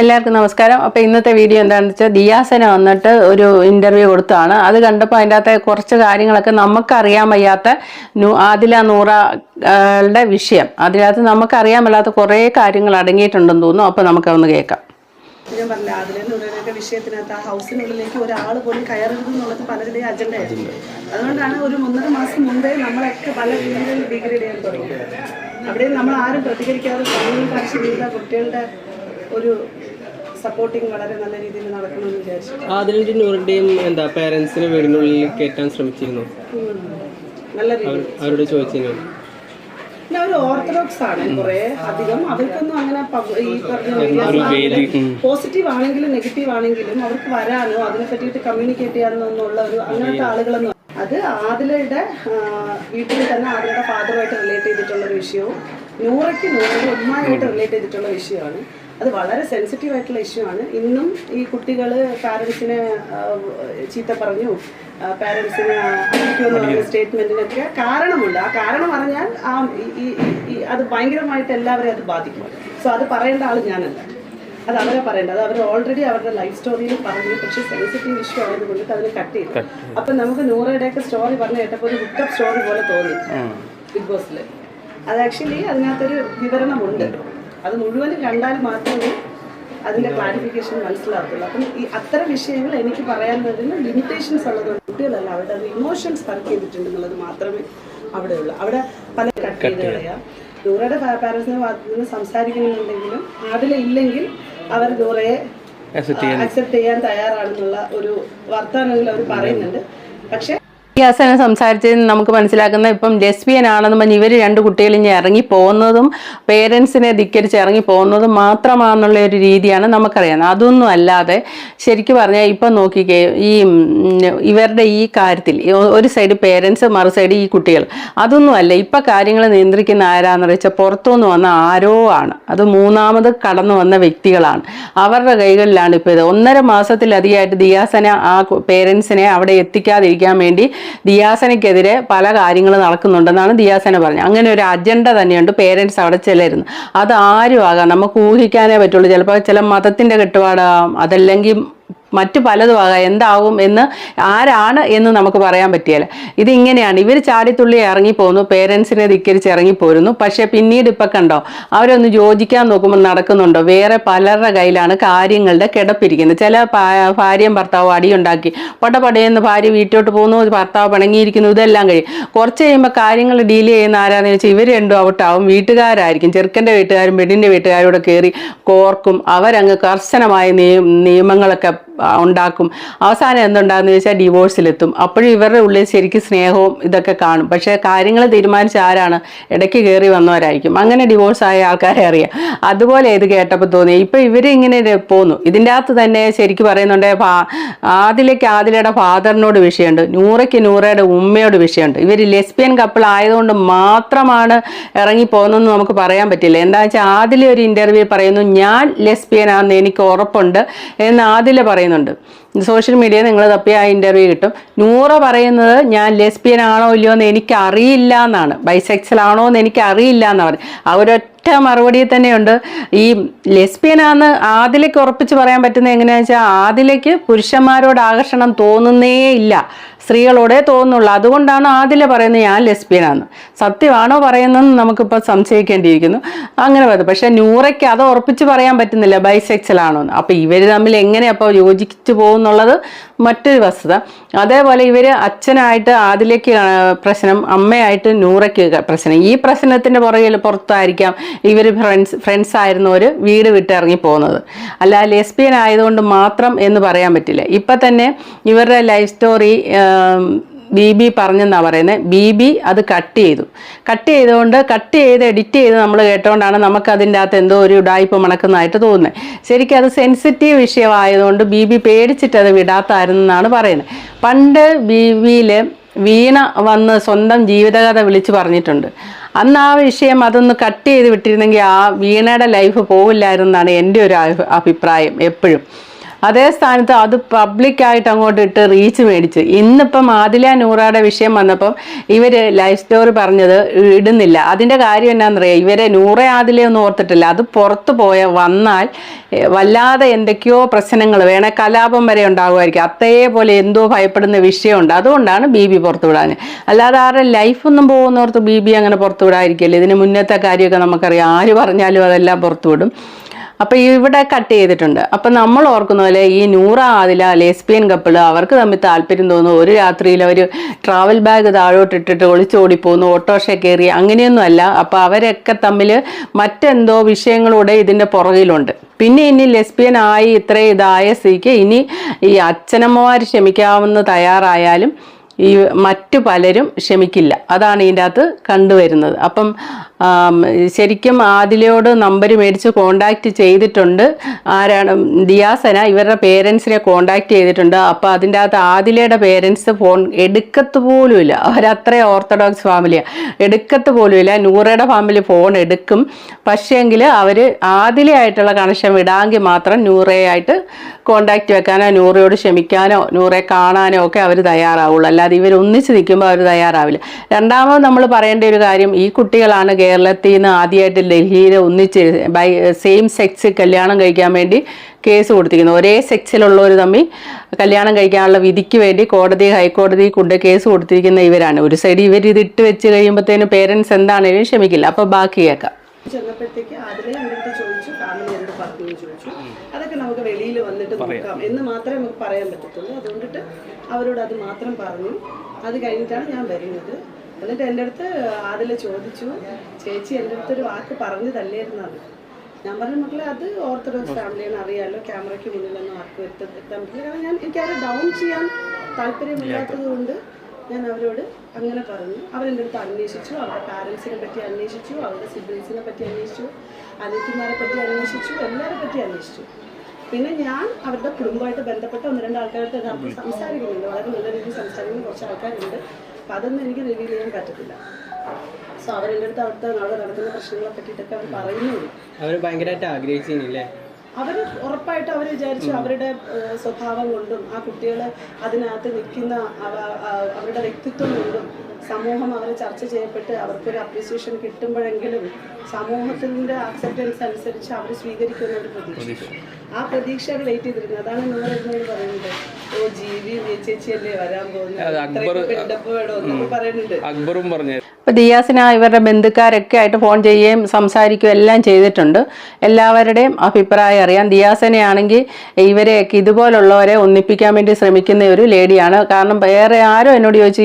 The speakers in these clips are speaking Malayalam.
എല്ലാവർക്കും നമസ്കാരം. അപ്പോൾ ഇന്നത്തെ വീഡിയോ എന്താണെന്ന് വെച്ചാൽ ദിയാസന വന്നിട്ട് ഒരു ഇന്റർവ്യൂ കൊടുത്താണ് അത് കണ്ടപ്പോൾ അതിന്റെ അകത്തെ കുറച്ച് കാര്യങ്ങളൊക്കെ നമുക്കറിയാൻ വയ്യാത്ത ആദില നൂറയുടെ വിഷയം. അതിനകത്ത് നമുക്കറിയാൻ വല്ലാത്ത കുറേ കാര്യങ്ങൾ അടങ്ങിയിട്ടുണ്ടെന്ന് തോന്നുന്നു. അപ്പോൾ നമുക്കതൊന്ന് കേൾക്കാം. ഞാൻ പറഞ്ഞില്ല അതിലെന്ന് പറയുന്നൊക്കെ വിഷയത്തിനകത്ത് ആ ഹൗസിനുള്ളിലേക്ക് ഒരാൾ പോലും കയറരുത് എന്നുള്ളത് പലരുടെയും അജണ്ടയായിരുന്നു അതുകൊണ്ടാണ് ഒരു ഒന്നര മാസം മുമ്പേ നമ്മളൊക്കെ പല രീതിയിൽ ഡിഗ്രേഡ് ചെയ്യാൻ തുടങ്ങി അവിടെ നമ്മൾ ആരും പ്രതികരിക്കാതെ സമയം ചെയ്ത കുട്ടികളുടെ ഒരു സപ്പോർട്ടിങ് വളരെ നല്ല രീതിയിൽ നടക്കണമെന്ന് വിചാരിച്ചു ആദിലിന്റെ നൂറിന്റെയും എന്താ പേരൻസിനെ വീടിനുള്ളിൽ കയറ്റാൻ ശ്രമിച്ചിരുന്നു. നല്ല രീതിയിൽ. അവരോട് ചോദിച്ചു പിന്നെ അവർ ഓർത്തഡോക്സ് ആണ്. കുറെ അധികം അവർക്കൊന്നും അങ്ങനെ ഈ പറഞ്ഞ. പോസിറ്റീവ് ആണെങ്കിലും നെഗറ്റീവ് ആണെങ്കിലും അവർക്ക് വരാനോ അതിനെ പറ്റിയിട്ട് കമ്മ്യൂണിക്കേറ്റ് ചെയ്യാനോ ഒന്നുള്ള ഒരു അങ്ങനത്തെ ആളുകളൊന്നും അത് ആദിലയുടെ വീട്ടിൽ തന്നെ ആദിലയുടെ ഫാദറുമായിട്ട് റിലേറ്റ് ചെയ്തിട്ടുള്ള ഒരു വിഷയവും നൂറയ്ക്ക് നൂറയുടെ ഉമ്മയുമായിട്ട് റിലേറ്റ് ചെയ്തിട്ടുള്ള വിഷയമാണ്. അത് വളരെ സെൻസിറ്റീവ് ആയിട്ടുള്ള ഇഷ്യൂ ആണ്. ഇന്നും ഈ കുട്ടികൾ പാരൻസിനെ ചീത്ത പറഞ്ഞു. പാരൻസിനെ സ്റ്റേറ്റ്മെന്റിനൊക്കെ കാരണമുണ്ട്. ആ കാരണം പറഞ്ഞാൽ ആ അത് ഭയങ്കരമായിട്ട് എല്ലാവരെയും അത് ബാധിക്കും. സോ അത് പറയേണ്ട ആൾ ഞാനല്ല. അത് അവരെ പറയേണ്ടത്. അത് അവർ ഓൾറെഡി അവരുടെ ലൈഫ് സ്റ്റോറിയിൽ പറഞ്ഞു. പക്ഷെ സെൻസിറ്റീവ് ഇഷ്യൂ ആയതുകൊണ്ട് അതിന് കട്ട് ചെയ്തു. അപ്പൊ നമുക്ക് നൂറയുടെയൊക്കെ സ്റ്റോറി പറഞ്ഞു കേട്ടപ്പോൾ ഒരു ഹുക്കപ്പ് സ്റ്റോറി പോലെ തോന്നി. ബിഗ് ബോസിൽ അത് ആക്ച്വലി അതിനകത്തൊരു വിവരണമുണ്ട്. അത് മുഴുവൻ കണ്ടാൽ മാത്രമേ അതിന്റെ ക്ലാരിഫിക്കേഷൻ മനസ്സിലാകത്തുള്ളൂ. അപ്പം ഈ അത്തരം വിഷയങ്ങൾ എനിക്ക് പറയാൻ വരുന്ന ലിമിറ്റേഷൻസ് ഉള്ളത് കുട്ടികളല്ല അവരുടെ ഇമോഷൻസ് വർക്ക് ചെയ്തിട്ടുണ്ട് എന്നുള്ളത് മാത്രമേ അവിടെ ഉള്ളൂ അവിടെ പല കട്ട് ചെയ്ത് കളയാം. നൂറയുടെ പാരൻസിനെ സംസാരിക്കണമെന്നുണ്ടെങ്കിലും ഇല്ലെങ്കിൽ അവർ ദൂരയെ അക്സെപ്റ്റ് ചെയ്യാൻ തയ്യാറാണെന്നുള്ള ഒരു വർത്തമാനങ്ങൾ അവർ പറയുന്നുണ്ട്. പക്ഷേ ദിയാസന സംസാരിച്ചത് നമുക്ക് മനസ്സിലാക്കുന്ന ഇപ്പം ലെസ്ബിയൻ ആണെന്ന് പറഞ്ഞ് ഇവർ രണ്ട് കുട്ടികൾ ഇനി ഇറങ്ങി പോകുന്നതും പേരൻസിനെ ധിക്കരിച്ച് ഇറങ്ങി പോകുന്നതും മാത്രമാണെന്നുള്ള ഒരു രീതിയാണ് നമുക്കറിയാം. അതൊന്നും അല്ലാതെ ശരിക്കും പറഞ്ഞാൽ ഇപ്പം നോക്കിക്കേ ഈ ഇവരുടെ ഈ കാര്യത്തിൽ ഒരു സൈഡ് പേരൻസ് മറു സൈഡ് ഈ കുട്ടികൾ അതൊന്നും അല്ല. ഇപ്പം കാര്യങ്ങൾ നിയന്ത്രിക്കുന്ന ആരാന്ന് വെച്ചാൽ പുറത്തുനിന്ന് വന്ന ആരോ ആണ്. അത് മൂന്നാമത് കടന്നു വന്ന വ്യക്തികളാണ്. അവരുടെ കൈകളിലാണ് ഇപ്പോൾ ഇത്. ഒന്നര മാസത്തിലധികമായിട്ട് ദിയാസന ആ പേരൻസിനെ അവിടെ എത്തിക്കാതിരിക്കാൻ വേണ്ടി ദിയാസനയ്ക്കെതിരെ പല കാര്യങ്ങൾ നടക്കുന്നുണ്ടെന്നാണ് ദിയാസന പറഞ്ഞത്. അങ്ങനെ ഒരു അജണ്ട തന്നെയുണ്ട്. പേരൻസ് അവിടെ ചെല്ലരുന്നു അത് ആരും ആകാം നമുക്ക് ഊഹിക്കാനേ പറ്റുള്ളൂ. ചിലപ്പോൾ ചില മതത്തിന്റെ കെട്ടുപാടാകാം. അതല്ലെങ്കിൽ മറ്റു പലതും ആകാം. എന്താവും എന്ന് ആരാണ് എന്ന് നമുക്ക് പറയാൻ പറ്റിയല്ല. ഇതിങ്ങനെയാണ്. ഇവർ ചാടിത്തുള്ളി ഇറങ്ങിപ്പോന്നു. പേരൻസിനെ ധിക്കരിച്ച് ഇറങ്ങിപ്പോരുന്നു. പക്ഷേ പിന്നീട് ഇപ്പം കണ്ടോ അവരൊന്ന് യോജിക്കാൻ നോക്കുമ്പോൾ നടക്കുന്നുണ്ടോ? വേറെ പലരുടെ കയ്യിലാണ് കാര്യങ്ങളുടെ കിടപ്പിരിക്കുന്നത്. ചില ഭാര്യയും ഭർത്താവും അടിയുണ്ടാക്കി. പടപടയെന്ന് ഭാര്യ വീട്ടിലോട്ട് പോകുന്നു ഭർത്താവ് പിണങ്ങിയിരിക്കുന്നു ഇതെല്ലാം കഴിയും. കുറച്ച് കഴിയുമ്പോൾ കാര്യങ്ങൾ ഡീൽ ചെയ്യുന്ന ആരാന്ന് വെച്ചാൽ ഇവർ രണ്ടും ഔട്ടാവും. വീട്ടുകാരായിരിക്കും. ചെറുക്കന്റെ വീട്ടുകാരും പെണ്ണിന്റെ വീട്ടുകാരും കൂടെ കയറി കോർക്കും. അവരങ്ങ് കർശനമായ നിയ- നിയമങ്ങളൊക്കെ ഉണ്ടാക്കും. അവസാനം എന്തുണ്ടാകുന്ന ചോദിച്ചാൽ ഡിവോഴ്സിലെത്തും അപ്പോഴും ഇവരുടെ ഉള്ളിൽ ശരിക്കും സ്നേഹവും ഇതൊക്കെ കാണും. പക്ഷേ കാര്യങ്ങൾ തീരുമാനിച്ച ആരാണ്? ഇടയ്ക്ക് കയറി വന്നവരായിരിക്കും. അങ്ങനെ ഡിവോഴ്സ് ആയ ആൾക്കാരെ അറിയാം. അതുപോലെ ഇത് കേട്ടപ്പോൾ തോന്നി. ഇപ്പം ഇവർ ഇങ്ങനെ ഇത് പോന്നു. ഇതിന്റെ അകത്ത് തന്നെ ശരിക്കും പറയുന്നുണ്ട് ആദിലേക്ക് ആദിലയുടെ ഫാദറിനോട് വിഷയമുണ്ട്. നൂറയ്ക്ക് നൂറയുടെ ഉമ്മയോട് വിഷയമുണ്ട്. ഇവർ ലെസ്ബിയൻ കപ്പിൾ ആയതുകൊണ്ട് മാത്രമാണ് ഇറങ്ങി പോകുന്നതെന്ന് നമുക്ക് പറയാൻ പറ്റില്ല. എന്താ വെച്ചാൽ ആദിലെ ഒരു ഇന്റർവ്യൂ പറയുന്നു ഞാൻ ലെസ്ബിയൻ ആണെന്ന് എനിക്ക് ഉറപ്പുണ്ട് എന്ന് ആദില പറയുന്നുണ്ട്. സോഷ്യൽ മീഡിയ നിങ്ങൾ തപ്പി ആ ഇന്റർവ്യൂ കിട്ടും. നൂറ പറയുന്നത് ഞാൻ ലെസ്ബിയൻ ആണോ ഇല്ലയോ എന്ന് എനിക്കറിയില്ല എന്നാണ്. ബൈസെക്സൽ ആണോ എന്ന് എനിക്കറിയില്ല എന്നാണ് അവരൊറ്റ ആ ഒരൊറ്റ മറുപടി തന്നെയുണ്ട്. ഈ ലെസ്ബിയനാന്ന് ആദിലേക്ക് ഉറപ്പിച്ച് പറയാൻ പറ്റുന്നത് എങ്ങനെയാണെന്ന് വെച്ചാൽ ആദിലേക്ക് പുരുഷന്മാരോട് ആകർഷണം തോന്നുന്നേ ഇല്ല. സ്ത്രീകളോടേ തോന്നുള്ളൂ അതുകൊണ്ടാണ് ആദില പറയുന്നത് ഞാൻ ലെസ്ബിയനാണ് സത്യമാണോ പറയുന്നതെന്ന് നമുക്കിപ്പോൾ സംശയിക്കേണ്ടിയിരിക്കുന്നു. അങ്ങനെ പറയുന്നത് പക്ഷേ നൂറയ്ക്ക് അത് ഉറപ്പിച്ച് പറയാൻ പറ്റുന്നില്ല ബൈസെക്സൽ ആണോ എന്ന് അപ്പോൾ ഇവർ തമ്മിൽ എങ്ങനെ അപ്പോൾ യോജിച്ചു പോകുന്നുള്ളത് മറ്റൊരു വസ്തുത. അതേപോലെ ഇവർ അച്ഛനായിട്ട് ആദിലേക്ക് പ്രശ്നം അമ്മയായിട്ട് നൂറയ്ക്ക് പ്രശ്നം. ഈ പ്രശ്നത്തിന്റെ പുറകിൽ പുറത്തായിരിക്കാം ഇവർ ഫ്രണ്ട്സ് ഫ്രണ്ട്സ് ആയിരുന്നവർ വീട് വിട്ടിറങ്ങി പോകുന്നത്. അല്ല ലെസ്ബിയൻ ആയതുകൊണ്ട് മാത്രം എന്ന് പറയാൻ പറ്റില്ല. ഇപ്പം തന്നെ ഇവരുടെ ലൈഫ് സ്റ്റോറി ബി ബി പറഞ്ഞെന്നാണ് പറയുന്നത് ബി ബി അത് കട്ട് ചെയ്തു. കട്ട് ചെയ്തുകൊണ്ട് കട്ട് ചെയ്ത് എഡിറ്റ് ചെയ്ത് നമ്മൾ കേട്ടുകൊണ്ടാണ് നമുക്ക് അതിന്റെ അകത്ത് എന്തോ ഒരു ഉടായ്പ മണക്കുന്നതായിട്ട് തോന്നുന്നത് ശരിക്കും അത് സെൻസിറ്റീവ് വിഷയമായതുകൊണ്ട് ബി ബി പേടിച്ചിട്ട് അത് വിടാത്തായിരുന്നു എന്നാണ് പറയുന്നത് പണ്ട് ബി ബിയിൽ വീണ വന്ന് സ്വന്തം ജീവിതകഥ വിളിച്ചു പറഞ്ഞിട്ടുണ്ട്. അന്ന് ആ വിഷയം അതൊന്ന് കട്ട് ചെയ്ത് വിട്ടിരുന്നെങ്കിൽ ആ വീണയുടെ ലൈഫ് പോവില്ലായിരുന്നാണ് എന്റെ ഒരു അഭിപ്രായം എപ്പോഴും. അതേ സ്ഥാനത്ത് അത് പബ്ലിക്കായിട്ട് അങ്ങോട്ട് ഇട്ട് റീച്ച് മേടിച്ചു. ഇന്നിപ്പം ആദില നൂറയുടെ വിഷയം വന്നപ്പം ഇവർ ലൈഫ് സ്റ്റോറി പറഞ്ഞത് ഇടുന്നില്ല. അതിന്റെ കാര്യം എന്നാന്നറിയാം ഇവരെ നൂറ ആദിലയൊന്നും ഓർത്തിട്ടില്ല. അത് പുറത്തു പോയ വന്നാൽ വല്ലാതെ എന്തൊക്കെയോ പ്രശ്നങ്ങൾ വേണേ കലാപം വരെ ഉണ്ടാകുമായിരിക്കും അത്തേപോലെ എന്തോ ഭയപ്പെടുന്ന വിഷയമുണ്ട്. അതുകൊണ്ടാണ് ബി ബി പുറത്തു വിടാൻ. അല്ലാതെ ആരുടെ ലൈഫൊന്നും പോകുന്നവർക്ക് ബി ബി അങ്ങനെ പുറത്തു വിടാതിരിക്കില്ല ഇതിന് മുന്നത്തെ കാര്യമൊക്കെ നമുക്കറിയാം. ആര് പറഞ്ഞാലും അതെല്ലാം പുറത്തു വിടും. അപ്പൊ ഇവിടെ കട്ട് ചെയ്തിട്ടുണ്ട്. അപ്പൊ നമ്മൾ ഓർക്കുന്ന പോലെ ഈ നൂറ ആദില ലെസ്ബിയൻ കപ്പിൾ അവർക്ക് തമ്മിൽ താല്പര്യം തോന്നുന്നു. ഒരു രാത്രിയിൽ അവർ ട്രാവൽ ബാഗ് താഴോട്ട് ഇട്ടിട്ട് ഒളിച്ചോടി പോകുന്നു ഓട്ടോറിക്ഷ കയറി അങ്ങനെയൊന്നും അല്ല. അപ്പൊ അവരൊക്കെ തമ്മിൽ മറ്റെന്തോ വിഷയങ്ങളൂടെ ഇതിന്റെ പുറകിലുണ്ട്. പിന്നെ ഇനി ലെസ്ബിയൻ ആയി ഇത്രയും ഇതായ സ്ഥിതിക്ക് ഇനി ഈ അച്ഛനമ്മമാർ ക്ഷമിക്കാവുന്ന തയ്യാറായാലും ഈ മറ്റു പലരും ക്ഷമിക്കില്ല. അതാണ് ഇതിന്റെ അകത്ത് കണ്ടുവരുന്നത്. അപ്പം ശരിക്കും ആദിലയോട് നമ്പർ മേടിച്ച് കോണ്ടാക്ട് ചെയ്തിട്ടുണ്ട്. ആരാണ്? ദിയാസന ഇവരുടെ പേരൻസിനെ കോണ്ടാക്ട് ചെയ്തിട്ടുണ്ട്. അപ്പോൾ അതിന്റെ അകത്ത് ആദിലയുടെ പേരൻസ് ഫോൺ എടുക്കത്ത് പോലുമില്ല അവരത്ര ഓർത്തഡോക്സ് ഫാമിലിയാണ് എടുക്കത്ത് പോലുമില്ല നൂറയുടെ ഫാമിലി ഫോൺ എടുക്കും. പക്ഷേങ്കിൽ അവർ ആദിലയായിട്ടുള്ള കണക്ഷൻ വിടാമെങ്കിൽ മാത്രം നൂറയായിട്ട് കോണ്ടാക്ട് വെക്കാനോ നൂറയോട് ക്ഷമിക്കാനോ നൂറെ കാണാനോ ഒക്കെ അവർ തയ്യാറാവുള്ളൂ. അല്ലാതെ ഇവർ ഒന്നിച്ച് നിൽക്കുമ്പോൾ അവർ തയ്യാറാവില്ല. രണ്ടാമത് നമ്മൾ പറയേണ്ട ഒരു കാര്യം ഈ കുട്ടികളാണ് കേരളത്തിൽ നിന്ന് ആദ്യമായിട്ട് ഡൽഹിയിൽ ഒന്നിച്ച് ബൈ സെയിം സെക്സ് കല്യാണം കഴിക്കാൻ വേണ്ടി കേസ് കൊടുത്തിരിക്കുന്നു. ഒരേ സെക്സിലുള്ളവർ തമ്മിൽ കല്യാണം കഴിക്കാനുള്ള വിധിക്ക് വേണ്ടി കോടതി ഹൈക്കോടതി കൊണ്ട് കേസ് കൊടുത്തിരിക്കുന്ന ഇവരാണ്. ഒരു സൈഡ് ഇവർ ഇത് ഇട്ട് വെച്ച് കഴിയുമ്പോഴത്തേന് പേരൻസ് എന്താണേലും ക്ഷമിക്കില്ല. അപ്പോൾ ബാക്കി കേൾക്കാം. ചെന്നപ്പോഴത്തേക്ക് അതിലെ എന്റെ ചോദിച്ചു ഫാമിലി എന്നോട് പറഞ്ഞു ചോദിച്ചു. അതൊക്കെ നമുക്ക് വെളിയിൽ വന്നിട്ട് നോക്കാം. എന്ന് മാത്രമേ നമുക്ക് പറയാൻ പറ്റത്തുള്ളൂ. അതുകൊണ്ടിട്ട് അവരോട് അത് മാത്രം പറഞ്ഞു. അത് കഴിഞ്ഞിട്ടാണ് ഞാൻ വരുന്നത്. എന്നിട്ട് എന്റെ അടുത്ത് അതിൽ ചോദിച്ചു ചേച്ചി എന്റെ അടുത്ത് ഒരു വാക്ക് പറഞ്ഞു തല്ലായിരുന്നു അത്. ഞാൻ പറഞ്ഞു മക്കളെ അത് ഓർത്തഡോക്സ് ഫാമിലിയാണ്. അറിയാമല്ലോ ക്യാമറയ്ക്ക് മുന്നിലൊന്നും ആർക്കും എത്ത എത്താൻ പറ്റില്ല. കാരണം ഞാൻ എനിക്ക് ആരും ഡൗൺ ചെയ്യാൻ താല്പര്യമില്ലാത്തത് കൊണ്ട് ഞാൻ അവരോട് അങ്ങനെ പറഞ്ഞു. അവരെന്റെ അടുത്ത് അന്വേഷിച്ചു അവരുടെ പാരൻസിനെ പറ്റി അന്വേഷിച്ചു അവരുടെ സിബ്ലിങ്സിനെ പറ്റി അന്വേഷിച്ചു അനിയത്തിമാരെ പറ്റി അന്വേഷിച്ചു എല്ലാവരെ പറ്റി അന്വേഷിച്ചു. പിന്നെ ഞാൻ അവരുടെ കുടുംബമായിട്ട് ബന്ധപ്പെട്ട ഒന്ന് രണ്ട് ആൾക്കാരുടെ സംസാരിക്കുന്നുണ്ട്. വളരെ നല്ല രീതിയിൽ സംസാരിക്കുന്ന കുറച്ച് ആൾക്കാരുണ്ട്. അപ്പം അതൊന്നും എനിക്ക് റിവീൽ ചെയ്യാൻ പറ്റത്തില്ല. സോ അവരെന്റെ അടുത്ത് അവിടുത്തെ അവിടെ നടക്കുന്ന പ്രശ്നങ്ങളെ പറ്റിയിട്ടൊക്കെ അവർ പറയുന്നുണ്ട് അവർ ഭയങ്കരമായിട്ട് ആഗ്രഹിച്ചില്ലേ അവർ ഉറപ്പായിട്ട് അവർ വിചാരിച്ചു അവരുടെ സ്വഭാവം കൊണ്ടും ആ കുട്ടികൾ അതിനകത്ത് നിൽക്കുന്ന അവരുടെ വ്യക്തിത്വം കൊണ്ടും സമൂഹം അവരെ ചർച്ച ചെയ്യപ്പെട്ട് അവർക്കൊരു അപ്രീസിയേഷൻ കിട്ടുമ്പോഴെങ്കിലും സമൂഹത്തിന്റെ അക്സെപ്റ്റൻസ് അനുസരിച്ച് അവർ സ്വീകരിക്കുന്ന ഒരു പ്രതീക്ഷ. ആ പ്രതീക്ഷ വെയിറ്റ് ചെയ്തിരുന്നത് അതാണ് നിങ്ങളെന്നോട് എന്നോട് പറയുന്നത്. ഓ ജീവി ചേച്ചിയല്ലേ വരാൻ പോകുന്നത്? പറയുന്നുണ്ട്. അക്ബറും പറഞ്ഞു അപ്പോൾ ദിയാസിന ഇവരുടെ ബന്ധുക്കാരൊക്കെ ആയിട്ട് ഫോൺ ചെയ്യുകയും സംസാരിക്കുകയും എല്ലാം ചെയ്തിട്ടുണ്ട്. എല്ലാവരുടെയും അഭിപ്രായം അറിയാം. ദിയാസനയാണെങ്കിൽ ഇവരെയൊക്കെ ഇതുപോലുള്ളവരെ ഒന്നിപ്പിക്കാൻ വേണ്ടി ശ്രമിക്കുന്ന ഒരു ലേഡിയാണ് കാരണം വേറെ ആരോ എന്നോട് ചോദിച്ചു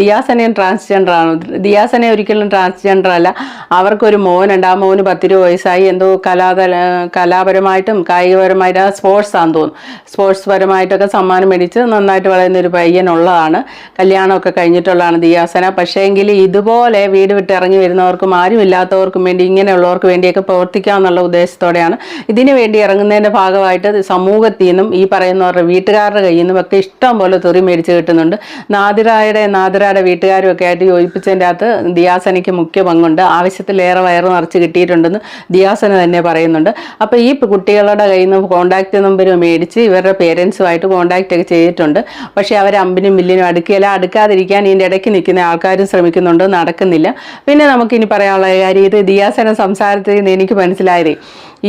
ദിയാസനയും ട്രാൻസ്ജെൻഡർ ആണ്. ദിയാസനെ ഒരിക്കലും ട്രാൻസ്ജെൻഡർ അല്ല. അവർക്കൊരു മോനുണ്ട്. ആ മോന് പത്തിരുപത് വയസ്സായി. എന്തോ കലാതല കലാപരമായിട്ടും കായികപരമായിട്ട് സ്പോർട്സ് ആണെന്ന് തോന്നുന്നു. സ്പോർട്സ് പരമായിട്ടൊക്കെ സമ്മാനം മേടിച്ച് നന്നായിട്ട് വളരുന്ന ഒരു പയ്യനുള്ളതാണ്. കല്യാണമൊക്കെ കഴിഞ്ഞിട്ടുള്ളതാണ് ദിയാസന. പക്ഷേങ്കിൽ ഇതുപോലെ വീട് വിട്ട് ഇറങ്ങി വരുന്നവർക്കും ആരുമില്ലാത്തവർക്കും വേണ്ടി ഇങ്ങനെയുള്ളവർക്ക് വേണ്ടിയൊക്കെ പ്രവർത്തിക്കാമെന്നുള്ള ഉദ്ദേശത്തോടെയാണ് ഇതിനു വേണ്ടി ഇറങ്ങുന്നതിന്റെ ഭാഗമായിട്ട് സമൂഹത്തിൽ നിന്നും ഈ പറയുന്നവരുടെ വീട്ടുകാരുടെ കയ്യിൽ നിന്നും ഒക്കെ ഇഷ്ടം പോലെ തെറി മേടിച്ച് കിട്ടുന്നുണ്ട്. നാദിറായുടെ നാദിറയുടെ വീട്ടുകാരും ഒക്കെ ആയിട്ട് യോജിപ്പിച്ചതിന്റെ അകത്ത് ദിയാസനയ്ക്ക് മുഖ്യ പങ്കുണ്ട്. ആവശ്യത്തിലേറെ വയറ് നിറച്ച് കിട്ടിയിട്ടുണ്ടെന്ന് ദിയാസന തന്നെ പറയുന്നുണ്ട്. അപ്പോൾ ഈ കുട്ടികളുടെ കയ്യിൽ നിന്ന് കോൺടാക്റ്റ് നമ്പർ മേടിച്ച് ഇവരുടെ പേരൻസുമായിട്ട് കോൺടാക്റ്റ് ഒക്കെ ചെയ്തിട്ടുണ്ട്. പക്ഷേ അവർ അമ്പിനും മില്ലിനും അടുക്കുകയില്ല അടുക്കാതിരിക്കാൻ ഇതിന്റെ ഇടയ്ക്ക് നിൽക്കുന്ന ആൾക്കാരും ശ്രമിക്കുന്നുണ്ട്. നടക്കുന്നില്ല. പിന്നെ നമുക്കിനി പറയാനുള്ള കാര്യം ഇത് ദിയാസന സംസാരത്തിൽ നിന്ന് എനിക്ക് മനസ്സിലായത്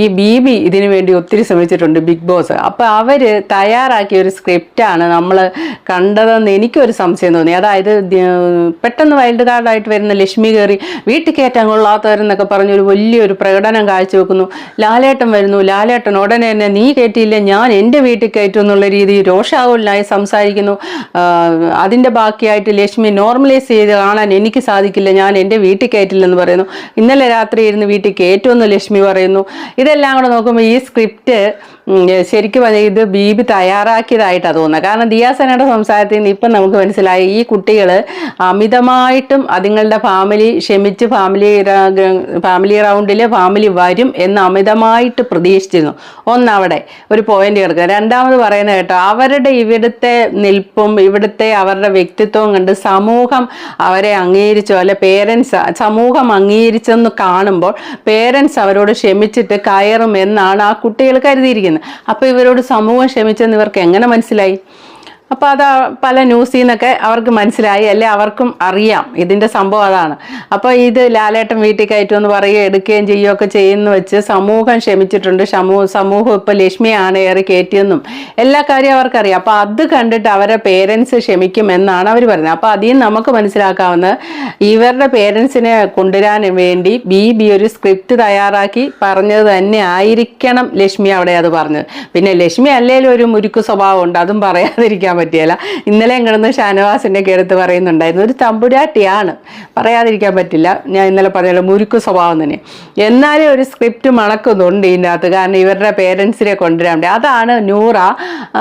ഈ ബി ബി ഇതിനു വേണ്ടി ഒത്തിരി ശ്രമിച്ചിട്ടുണ്ട് ബിഗ് ബോസ്. അപ്പോൾ അവർ തയ്യാറാക്കിയ ഒരു സ്ക്രിപ്റ്റാണ് നമ്മൾ കണ്ടതെന്ന് എനിക്കൊരു സംശയം തോന്നി. അതായത് പെട്ടെന്ന് വൈൽഡ് കാർഡായിട്ട് വരുന്ന ലക്ഷ്മി കയറി വീട്ടിൽ കയറ്റാൻ കൊള്ളാത്തവരെന്നൊക്കെ പറഞ്ഞൊരു വലിയൊരു പ്രകടനം കാഴ്ചവെക്കുന്നു ലാലേട്ടൻ വരുന്നു. ലാലേട്ടൻ ഉടനെ തന്നെ നീ കയറ്റിയില്ല? ഞാൻ എന്റെ വീട്ടിൽ കയറ്റും എന്നുള്ള രീതിയിൽ രോഷാകുലനായി സംസാരിക്കുന്നു. അതിന്റെ ബാക്കിയായിട്ട് ലക്ഷ്മി നോർമലൈസ് ചെയ്ത് കാണാൻ എനിക്ക് സാധിക്കില്ല. ഞാൻ എന്റെ വീട്ടിൽ കയറ്റില്ലെന്ന് പറയുന്നു. ഇന്നലെ രാത്രി ഇരുന്ന് വീട്ടിൽ കയറ്റുമെന്ന് ലക്ഷ്മി പറയുന്നു. ഇതെല്ലാം കൂടെ നോക്കുമ്പോൾ ഈ സ്ക്രിപ്റ്റ് ശരിക്കും പറഞ്ഞാൽ ഇത് ബീബി തയ്യാറാക്കിയതായിട്ടാണ് തോന്നുന്നത്. കാരണം ദിയാസനയുടെ സംസാരത്തിൽ നിന്ന് ഇപ്പം നമുക്ക് മനസ്സിലായി ഈ കുട്ടികൾ അമിതമായിട്ടും അതുങ്ങളുടെ ഫാമിലി ക്ഷമിച്ച് ഫാമിലി ഫാമിലി റൗണ്ടിൽ ഫാമിലി വരും എന്ന് അമിതമായിട്ട് പ്രതീക്ഷിച്ചിരുന്നു. ഒന്നവിടെ ഒരു പോയിന്റ് കിടക്കുക രണ്ടാമത് പറയുന്നത് കേട്ടോ അവരുടെ ഇവിടുത്തെ നിൽപ്പും ഇവിടുത്തെ അവരുടെ വ്യക്തിത്വവും കണ്ട് സമൂഹം അവരെ അംഗീകരിച്ചോ. അല്ലെ പേരൻസ് സമൂഹം അംഗീകരിച്ചെന്ന് കാണുമ്പോൾ പേരൻസ് അവരോട് ക്ഷമിച്ചിട്ട് കയറും എന്നാണ് ആ കുട്ടികൾ കരുതിയിരിക്കുന്നത്. അപ്പോൾ ഇവരോട് സമൂഹം ക്ഷമിച്ചെന്ന് ഇവർക്ക് എങ്ങനെ മനസ്സിലായി? അപ്പോൾ അത് പല ന്യൂസിൽ നിന്നൊക്കെ അവർക്ക് മനസ്സിലായി അല്ലെ? അവർക്കും അറിയാം. ഇതിന്റെ സംഭവം അതാണ്. അപ്പോൾ ഇത് ലാലേട്ടൻ വീട്ടിൽ കയറ്റുമെന്ന് പറയുകയും എടുക്കുകയും ചെയ്യുകയൊക്കെ ചെയ്യുന്നു വെച്ച് സമൂഹം ക്ഷമിച്ചിട്ടുണ്ട്. സമൂഹ സമൂഹം ഇപ്പോൾ ലക്ഷ്മിയാണ് ഏറെ കയറ്റിയെന്നും എല്ലാ കാര്യവും അവർക്കറിയാം. അപ്പോൾ അത് കണ്ടിട്ട് അവരെ പേരൻസ് ക്ഷമിക്കുമെന്നാണ് അവർ പറയുന്നത്. അപ്പോൾ അതിൽ നമുക്ക് മനസ്സിലാക്കാവുന്നത് ഇവരുടെ പേരൻസിനെ കൊണ്ടുവരാൻ വേണ്ടി ബി ബി ഒരു സ്ക്രിപ്റ്റ് തയ്യാറാക്കി പറഞ്ഞത് തന്നെ ആയിരിക്കണം ലക്ഷ്മി അവിടെ അത് പറഞ്ഞത്. പിന്നെ ലക്ഷ്മി അല്ലേലും ഒരു മുരുക്ക് സ്വഭാവം ഉണ്ട് അതും പറയാതിരിക്കാൻ പറ്റിയല്ല. ഇന്നലെ കിടന്ന് ഷാനവാസിന്റെ ഒക്കെ എടുത്ത് പറയുന്നുണ്ടായിരുന്നു. ഒരു തമ്പുരാട്ടിയാണ്. പറയാതിരിക്കാൻ പറ്റില്ല. ഞാൻ ഇന്നലെ പറഞ്ഞല്ലോ മുരുക്കു സ്വഭാവം തന്നെ. എന്നാലും ഒരു സ്ക്രിപ്റ്റ് മണക്കുന്നുണ്ട് ഇതിന്റെ അകത്ത് കാരണം ഇവരുടെ പേരൻസിനെ കൊണ്ടുവരാൻ വേണ്ടി. അതാണ് നൂറ.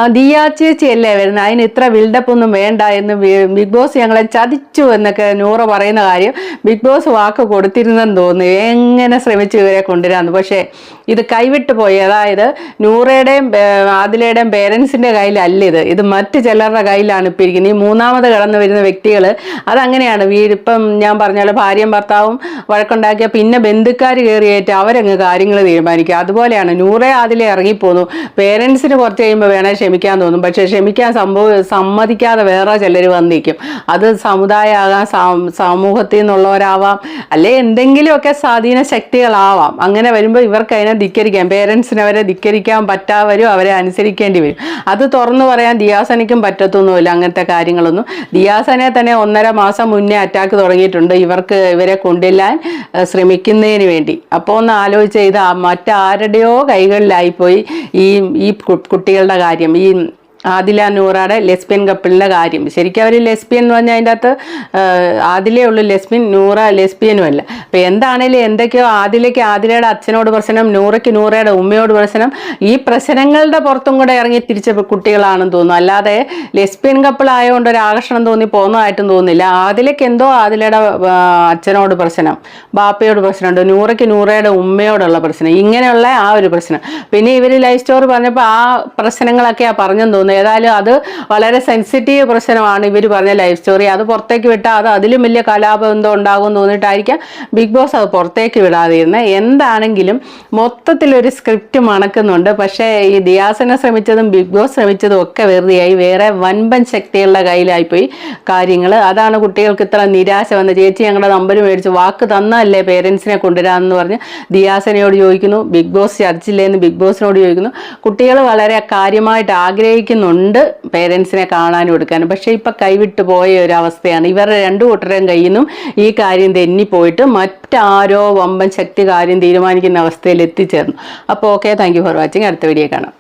ദിയാ ചേച്ചിയല്ലേ വരുന്നത്? അതിന് ഇത്ര ബിൽഡപ്പ് ഒന്നും വേണ്ട എന്ന് ബിഗ് ബോസ് ഞങ്ങളെ ചതിച്ചു എന്നൊക്കെ നൂറ പറയുന്ന കാര്യം ബിഗ് ബോസ് വാക്ക് കൊടുത്തിരുന്നെന്ന് തോന്നി എങ്ങനെ ശ്രമിച്ചു ഇവരെ കൊണ്ടുവരാന്ന്. പക്ഷേ ഇത് കൈവിട്ടു പോയി. അതായത് നൂറയുടെയും ആദിലയുടെയും പേരൻസിന്റെ കയ്യിലല്ല ഇത്. ഇത് മറ്റ് ചിലരുടെ കയ്യിലാണ് ഇപ്പം ഇരിക്കുന്നത് ഈ മൂന്നാമത് കടന്നു വരുന്ന വ്യക്തികൾ അതങ്ങനെയാണ്. വീട് ഇപ്പം ഞാൻ പറഞ്ഞാൽ ഭാര്യയും ഭർത്താവും വഴക്കുണ്ടാക്കിയ പിന്നെ ബന്ധുക്കാർ കയറിയേറ്റ് അവരങ്ങ് കാര്യങ്ങൾ തീരുമാനിക്കുക അതുപോലെയാണ് നൂറേ അതിലെ ഇറങ്ങിപ്പോന്നു. പേരൻസിന് കുറച്ച് കഴിയുമ്പോൾ വേണേൽ ക്ഷമിക്കാൻ തോന്നും. പക്ഷേ ക്ഷമിക്കാൻ സംഭവ സമ്മതിക്കാതെ വേറെ ചിലർ വന്നിരിക്കും അത് സമുദായമാകാം സമൂഹത്തിൽ നിന്നുള്ളവരാവാം അല്ലെ എന്തെങ്കിലുമൊക്കെ സ്വാധീന ശക്തികളാവാം. അങ്ങനെ വരുമ്പോൾ ഇവർക്ക് അതിനെ ധിക്കരിക്കാം. പേരൻസിന് അവരെ ധിക്കരിക്കാൻ പറ്റാവരും അവരെ അനുസരിക്കേണ്ടി വരും. അത് തുറന്നു പറയാൻ ദിയാസനയ്ക്കും പറ്റത്തൊന്നുമില്ല അങ്ങനത്തെ കാര്യങ്ങളൊന്നും. ദിയാസനെ തന്നെ ഒന്നര മാസം മുന്നേ അറ്റാക്ക് തുടങ്ങിയിട്ടുണ്ട്. ഇവർക്ക് ഇവരെ കൊണ്ടില്ലാൻ ശ്രമിക്കുന്നതിന് വേണ്ടി. അപ്പോൾ ഒന്ന് ആലോചിച്ച് ആ മറ്റാരുടെയോ കൈകളിലായിപ്പോയി ഈ ഈ കുട്ടികളുടെ കാര്യം. ഈ ആദില നൂറയുടെ ലെസ്ബിയൻ കപ്പിളിന്റെ കാര്യം. ശരിക്കും അവർ ലെസ്ബിയൻ എന്ന് പറഞ്ഞാൽ അതിന്റെ അകത്ത് ആദിലേ ഉള്ളൂ ലെസ്ബിയൻ നൂറ ലെസ്ബിയനും അല്ല. അപ്പോൾ എന്താണേലും എന്തൊക്കെയോ ആദിലേക്ക് ആദിലയുടെ അച്ഛനോട് പ്രശ്നം നൂറയ്ക്ക് നൂറയുടെ ഉമ്മയോട് പ്രശ്നം ഈ പ്രശ്നങ്ങളുടെ പുറത്തും കൂടെ ഇറങ്ങി തിരിച്ച കുട്ടികളാണെന്ന് തോന്നുന്നു. അല്ലാതെ ലെസ്ബിയൻ കപ്പിൾ ആയതുകൊണ്ട് ഒരു ആകർഷണം തോന്നി പോകുന്നതായിട്ടും തോന്നുന്നില്ല ആദിലേക്ക് എന്തോ ആദിലയുടെ അച്ഛനോട് പ്രശ്നം ബാപ്പയോട് പ്രശ്നമുണ്ട് നൂറയ്ക്ക് നൂറയുടെ ഉമ്മയോടുള്ള പ്രശ്നം ഇങ്ങനെയുള്ള ആ ഒരു പ്രശ്നം. പിന്നെ ഇവർ ലൈഫ് സ്റ്റോറി പറഞ്ഞപ്പോൾ ആ പ്രശ്നങ്ങളൊക്കെയാണ് പറഞ്ഞെന്ന് തോന്നുന്നു. ഏതായാലും അത് വളരെ സെൻസിറ്റീവ് പ്രശ്നമാണ് ഇവർ പറഞ്ഞ ലൈഫ് സ്റ്റോറി അത് പുറത്തേക്ക് വിട്ടാൽ അത് അതിലും വലിയ കലാപം എന്തോ ഉണ്ടാകും എന്ന് തോന്നിയിട്ടായിരിക്കാം ബിഗ് ബോസ് അത് പുറത്തേക്ക് വിടാതിരുന്നത് എന്താണെങ്കിലും മൊത്തത്തിലൊരു സ്ക്രിപ്റ്റ് മണക്കുന്നുണ്ട്. പക്ഷേ ഈ ദിയാസന ശ്രമിച്ചതും ബിഗ് ബോസ് ശ്രമിച്ചതും ഒക്കെ വെറുതെയായി. വേറെ വൻപൻ ശക്തികളുടെ കയ്യിലായിപ്പോയി കാര്യങ്ങൾ അതാണ് കുട്ടികൾക്ക് ഇത്ര നിരാശ വന്ന ചേച്ചി ഞങ്ങളുടെ നമ്പർ മേടിച്ച് വാക്ക് തന്നല്ലേ പേരൻസിനെ കൊണ്ടുവരാമെന്ന് പറഞ്ഞ് ദിയാസനയോട് ചോദിക്കുന്നു. ബിഗ് ബോസ് ചർച്ചില്ലേ എന്ന് ബിഗ് ബോസിനോട് ചോദിക്കുന്നു. കുട്ടികൾ വളരെ കാര്യമായിട്ട് ആഗ്രഹിക്കുന്നുണ്ട് പേരൻസിനെ കാണാനും എടുക്കാനും. പക്ഷേ ഇപ്പം കൈവിട്ട് പോയ ഒരു അവസ്ഥയാണ് ഇവരുടെ രണ്ടു കൂട്ടരുടെയും കയ്യിൽ നിന്നും ഈ കാര്യം തെന്നിപ്പോയിട്ട് മറ്റാരോ വമ്പൻ ശക്തി കാര്യം തീരുമാനിക്കുന്ന അവസ്ഥയിൽ എത്തിച്ചേർന്നു. അപ്പോൾ ഓക്കെ താങ്ക് ഫോർ വാച്ചിങ് അടുത്ത വീഡിയോ കാണാം.